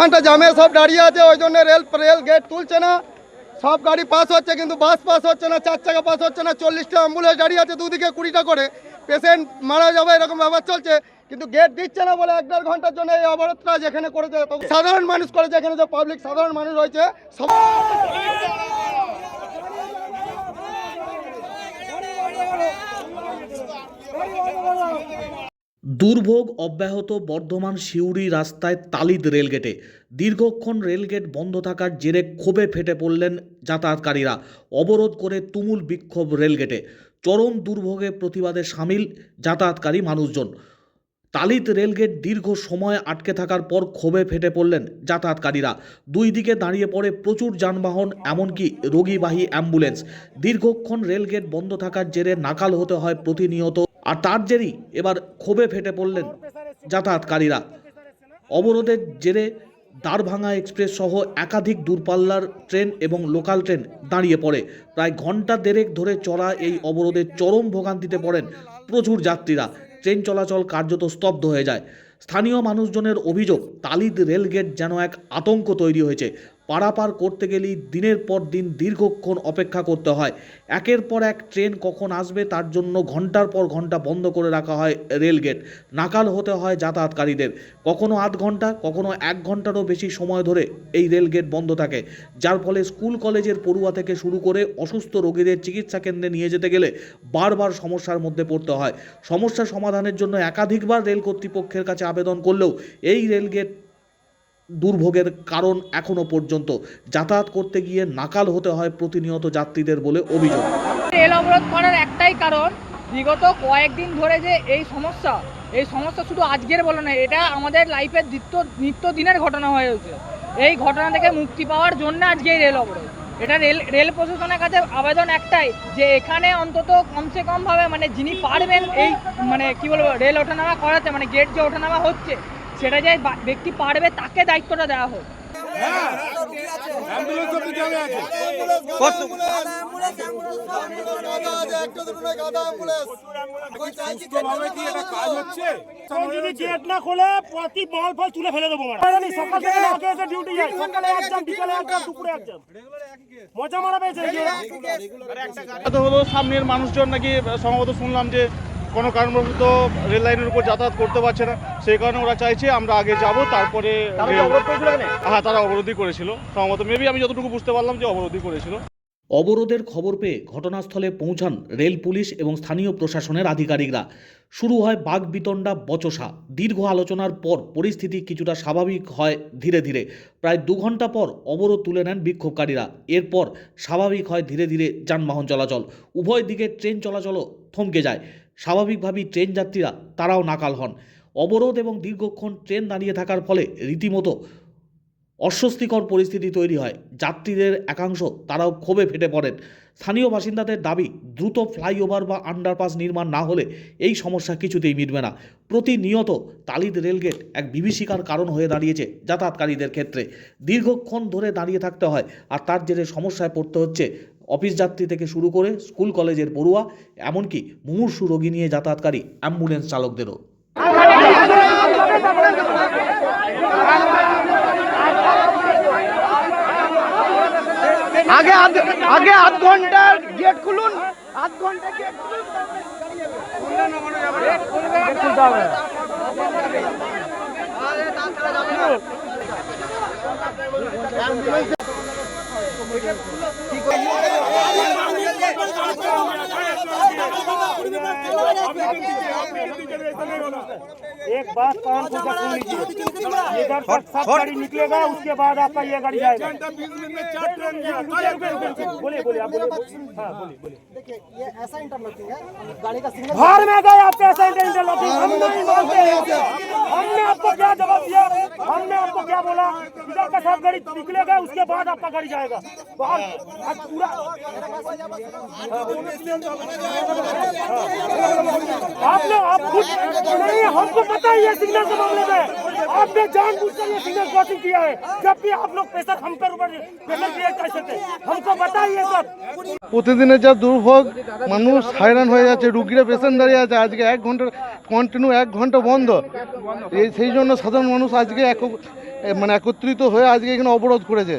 ঘণ্টা জামে সব দাঁড়িয়ে আছে, ওই জন্য রেল রেল গেট তুলছে না। সব গাড়ি পাস হচ্ছে, কিন্তু বাস পাস হচ্ছে না, চার চাকা পাস হচ্ছে না, চল্লিশটা অ্যাম্বুলেন্স দাঁড়িয়ে আছে দুদিকে কুড়িটা করে। পেশেন্ট মারা যাবে, এরকম ব্যাপার চলছে, কিন্তু গেট দিচ্ছে না বলে এক দেড় ঘণ্টার জন্য এই অবরোধটা যেখানে করেছে সাধারণ মানুষ করেছে, এখানে যে পাবলিক সাধারণ মানুষ রয়েছে, সব দুর্ভোগ অব্যাহত বর্ধমান সিউড়ি রাস্তায় তালিদ রেলগেটে। দীর্ঘক্ষণ রেলগেট বন্ধ থাকার জেরে ক্ষোভে ফেটে পড়লেন যাতায়াতকারীরা। অবরোধ করে তুমুল বিক্ষোভ রেলগেটে। চরম দুর্ভোগে প্রতিবাদে সামিল যাতায়াতকারী মানুষজন। তালিত রেলগেট দীর্ঘ সময় আটকে থাকার পর ক্ষোভে ফেটে পড়লেন যাতায়াতকারীরা। দুই দিকে দাঁড়িয়ে পড়ে প্রচুর যানবাহন, এমনকি রোগীবাহী অ্যাম্বুলেন্স। দীর্ঘক্ষণ রেলগেট বন্ধ থাকার জেরে নাকাল হতে হয় প্রতিনিয়ত আর তার জেরেই এবার ক্ষোভে ফেটে পড়লেন যাতায়াতকারীরা। অবরোধের জেরে দ্বারভাঙা এক্সপ্রেস সহ একাধিক দূরপাল্লার ট্রেন এবং লোকাল ট্রেন দাঁড়িয়ে পড়ে। প্রায় ঘণ্টা দেড়েক ধরে চলা এই অবরোধে চরম ভোগান্তিতে পড়েন প্রচুর যাত্রীরা। ট্রেন চলাচল কার্যত স্তব্ধ হয়ে যায়। স্থানীয় মানুষজনের অভিযোগ, তালিদ রেলগেট যেন এক আতঙ্ক তৈরি হয়েছে। পারাপার করতে গেলেই দিনের পর দিন দীর্ঘক্ষণ অপেক্ষা করতে হয়। একের পর এক ট্রেন কখন আসবে তার জন্য ঘণ্টার পর ঘণ্টা বন্ধ করে রাখা হয় রেলগেট। নাকাল হতে হয় যাতায়াতকারীদের। কখনো আধ ঘণ্টা, কখনো এক ঘন্টারও বেশি সময় ধরে এই রেলগেট বন্ধ থাকে। যার ফলে স্কুল, কলেজের পড়ুয়া থেকে শুরু করে অসুস্থ রোগীদের চিকিৎসা কেন্দ্রে নিয়ে যেতে গেলে বারবার সমস্যার মধ্যে পড়তে হয়। সমস্যা সমাধানের জন্য একাধিকবার রেল কর্তৃপক্ষের কাছে আবেদন করলেও এই রেলগেট দুর্ভোগের কারণ এখনও পর্যন্ত। যাতায়াত করতে গিয়ে নাকাল হতে হয় প্রতিনিয়ত যাত্রীদের বলে অভিযোগ। রেল অবরোধ করার একটাই কারণ, বিগত কয়েকদিন ধরে যে এই সমস্যা এই সমস্যা শুধু আজকের বলে না এটা আমাদের লাইফের নিত্য দিনের ঘটনা হয়ে উঠছে। এই ঘটনা থেকে মুক্তি পাওয়ার জন্য আজকে এই রেল অবরোধ। এটা রেল রেল প্রশাসনের কাছে আবেদন একটাই, যে এখানে অন্তত কমসে কম ভাবে মানে যিনি পারবেন এই মানে কি বলব, রেল ওঠানামা করাতে মানে গেট যে ওঠানামা হচ্ছে সেটা যে ব্যক্তি পারবে তাকে দায়িত্বটা দেওয়া হোক। যদি গেট না খোলে প্রতি মাল ফাল তুলে ফেলে দেবো সকাল থেকে আগে এসে ডিউটি যাই সকালে একদম বিকালে একদম দুপুরে একদম মজা মারা পেয়েছে হলো সামনের মানুষজন নাকি সম্ভবত শুনলাম যে কোনো কারণবশত রেল লাইনের উপর যাতায়াত করতে পারছে না। সেই কারণে ওরা চাইছে আমরা আগে যাব তারপরে হ্যাঁ তারা অবরোধই করেছিল। সম্ভবত মেবি আমি যতটুকু বুঝতে পারলাম যে অবরোধই করেছিল। অবরোধের খবর পেয়ে ঘটনাস্থলে পৌঁছান রেল পুলিশ এবং স্থানীয় প্রশাসনের আধিকারিকরা। শুরু হয় বাঘ বিতণ্ডা বচসা। দীর্ঘ আলোচনার পর পরিস্থিতি কিছুটা স্বাভাবিক হয় ধীরে ধীরে। প্রায় দু ঘণ্টা পর অবরোধ তুলে নেন বিক্ষোভকারীরা। এরপর স্বাভাবিক হয় ধীরে ধীরে যানবাহন চলাচল। উভয় দিকে ট্রেন চলাচলও থমকে যায়। স্বাভাবিকভাবেই ট্রেন যাত্রীরা তারাও নাকাল হন। অবরোধ এবং দীর্ঘক্ষণ ট্রেন দাঁড়িয়ে থাকার ফলে রীতিমতো অস্বস্তিকর পরিস্থিতি তৈরি হয়। যাত্রীদের একাংশ তারাও ক্ষোভে ফেটে পড়েন। স্থানীয় বাসিন্দাদের দাবি, দ্রুত ফ্লাইওভার বা আন্ডারপাস নির্মাণ না হলে এই সমস্যা কিছুতেই মিটবে না। প্রতিনিয়ত তালিদ রেলগেট এক বিভীষিকার কারণ হয়ে দাঁড়িয়েছে যাতায়াতকারীদের ক্ষেত্রে। দীর্ঘক্ষণ ধরে দাঁড়িয়ে থাকতে হয় আর তার জেরে সমস্যায় পড়তে হচ্ছে অফিস যাত্রী থেকে শুরু করে স্কুল কলেজের পড়ুয়া এমনকি মুমূর্ষু রোগী নিয়ে যাতায়াতকারী অ্যাম্বুলেন্স চালকদেরও। আগে আগে আধ ঘণ্টার গেট খুলুন আধ ঘণ্টা গেট খুলুন एक बात कान को सुन लीजिए। इधर तक सब गाड़ी निकलेगा उसके बाद आपका ये गाड़ी जाएगा। बोले बोले आप बोले हाँ बोले बोलिए। देखिए, ये ऐसा इंटरलॉकिंग है। गाड़ी का सिग्नल घर में गए आप पैसे इंटरलॉकिंग हम नहीं मानते हमने आपको क्या जवाब दिया? हमने आपको क्या बोला? इधर का सब गाड़ी निकलेगा, उसके बाद आपका गाड़ी जाएगा। बाहर आज पूरा लोग आप खुद नहीं, हमको पता है ये सिग्नल के मामले में। आपने जानबूझकर ये सिग्नल क्रॉसिंग किया है जब भी आप लोग प्रेशर हम पर ऊपर प्रेशर क्रिएट कर सकते हैं हमको पता है ये सब প্রতিদিনের যা দুর্ভোগ মানুষ হয়রান হয়ে যাচ্ছে রুগীরা পেশেন্ট দাঁড়িয়ে আছে আজকে এক ঘন্টা কন্টিনিউ এক ঘন্টা বন্ধ এই সেই জন্য সাধারণ মানুষ আজকে এক মানে একত্রিত হয়ে আজকে এখানে অবরোধ করেছে